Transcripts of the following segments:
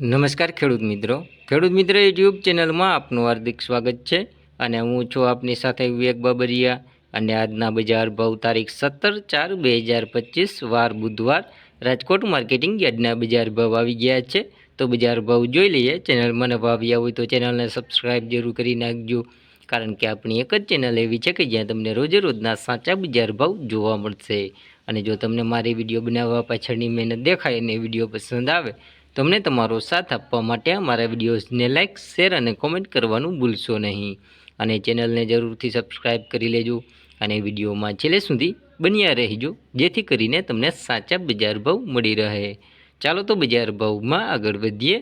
નમસ્કાર ખેડૂત મિત્રો. ખેડૂત મિત્ર યુટ્યુબ ચેનલમાં આપનું હાર્દિક સ્વાગત છે અને હું છું આપની સાથે વિવેક બાબરિયા અને આજના બજાર ભાવ તારીખ સત્તર ચાર બે હજાર પચીસ વાર બુધવાર રાજકોટ માર્કેટિંગ યાર્ડના બજાર ભાવ આવી ગયા છે. તો બજાર ભાવ જોઈ લઈએ. ચેનલ મને ભાવ્યા હોય તો ચેનલને સબસ્ક્રાઈબ જરૂર કરી નાખજો. કારણ કે આપણી એક જ ચેનલ એવી છે કે જ્યાં તમને રોજે રોજના સાચા બજાર ભાવ જોવા મળશે. અને જો તમને મારી વીડિયો બનાવવા પાછળની મહેનત દેખાય અને વીડિયો પસંદ આવે તમને તમારો સાથ આપવા માટે અમારા વિડીયોઝને લાઇક શેર અને કોમેન્ટ કરવાનું ભૂલશો નહીં. અને ચેનલને જરૂરથી સબસ્ક્રાઈબ કરી લેજો અને વિડીયોમાં છેલ્લે સુધી બન્યા રહેજો, જેથી કરીને તમને સાચા બજાર ભાવ મળી રહે. ચાલો તો બજાર ભાવમાં આગળ વધીએ.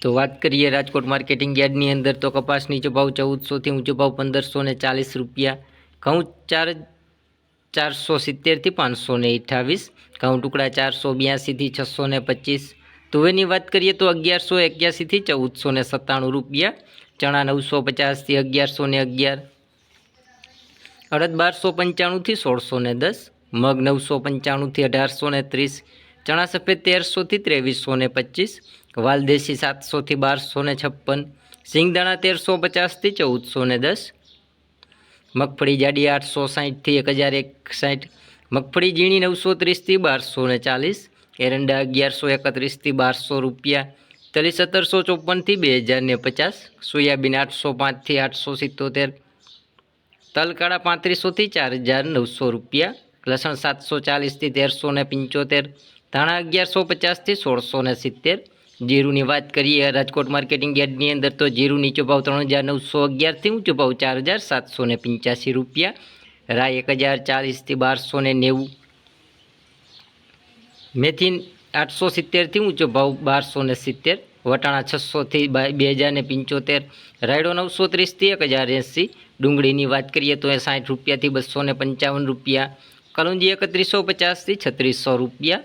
તો વાત કરીએ રાજકોટ માર્કેટિંગ યાર્ડની અંદર તો કપાસ નીચો ભાવ ચૌદસોથી ઊંચો ભાવ પંદરસો ચાલીસ રૂપિયા, ઘઉં ચાર ચારસો સિત્તેરથી પાંચસો ને અઠ્ઠાવીસ, ઘઉં ટુકડા ચારસો બ્યાસીથી છસો ને પચીસ. તુવેરની વાત કરીએ તો અગિયારસો એક્યાસીથી ચૌદસો ને સત્તાણું રૂપિયા, ચણા નવસો પચાસથી અગિયારસો ને અગિયાર. અડદ બારસો પંચાણુંથી સોળસો ને દસ, મગ નવસો પંચાણુંથી અઢારસો ને ત્રીસ, ચણા સફેદ તેરસોથી ત્રેવીસો ને પચીસ, વાલદેશી સાતસોથી બારસો ને છપ્પન, સિંગદાણા તેરસો પચાસથી ચૌદસો ને દસ મગફળી જાડી આઠસો સાહીઠથી એક હજાર એક સાઠ મગફળી ઝીણી નવસો ત્રીસથી બારસો ને ચાલીસ. એરંડા અગિયારસો એકત્રીસથી બારસો રૂપિયા. તલી સત્તરસો ચોપનથી બે હજાર ને પચાસ. સોયાબીન આઠસો પાંચથી આઠસો સિત્તોતેર. તલકાળા પાંત્રીસોથી ચાર હજાર નવસો રૂપિયા. લસણ સાતસો ચાલીસથી તેરસો ને પંચોતેર. ધાણા અગિયારસો પચાસથી સોળસો ને સિત્તેર. જીરુની વાત કરીએ, રાજકોટ માર્કેટિંગ યાર્ડની અંદર તો જીરું નીચો ભાવ ત્રણ હજાર નવસો અગિયારથી ઊંચો ભાવ ચાર હજાર સાતસો ને પંચ્યાસી રૂપિયા, રાય એક હજાર ચાલીસથી બારસો ને નેવું. મેથી આઠસો સિત્તેરથી ઊંચો ભાવ બારસો ને સિત્તેર, વટાણા છસોથી બે હજાર ને પંચોતેર, રાયડો નવસો ત્રીસથી એક હજાર એંસી. ડુંગળીની વાત કરીએ તો એ સાઠ રૂપિયાથી બસો ને પંચાવન રૂપિયા, કલુંજી એકત્રીસો પચાસથી છત્રીસો રૂપિયા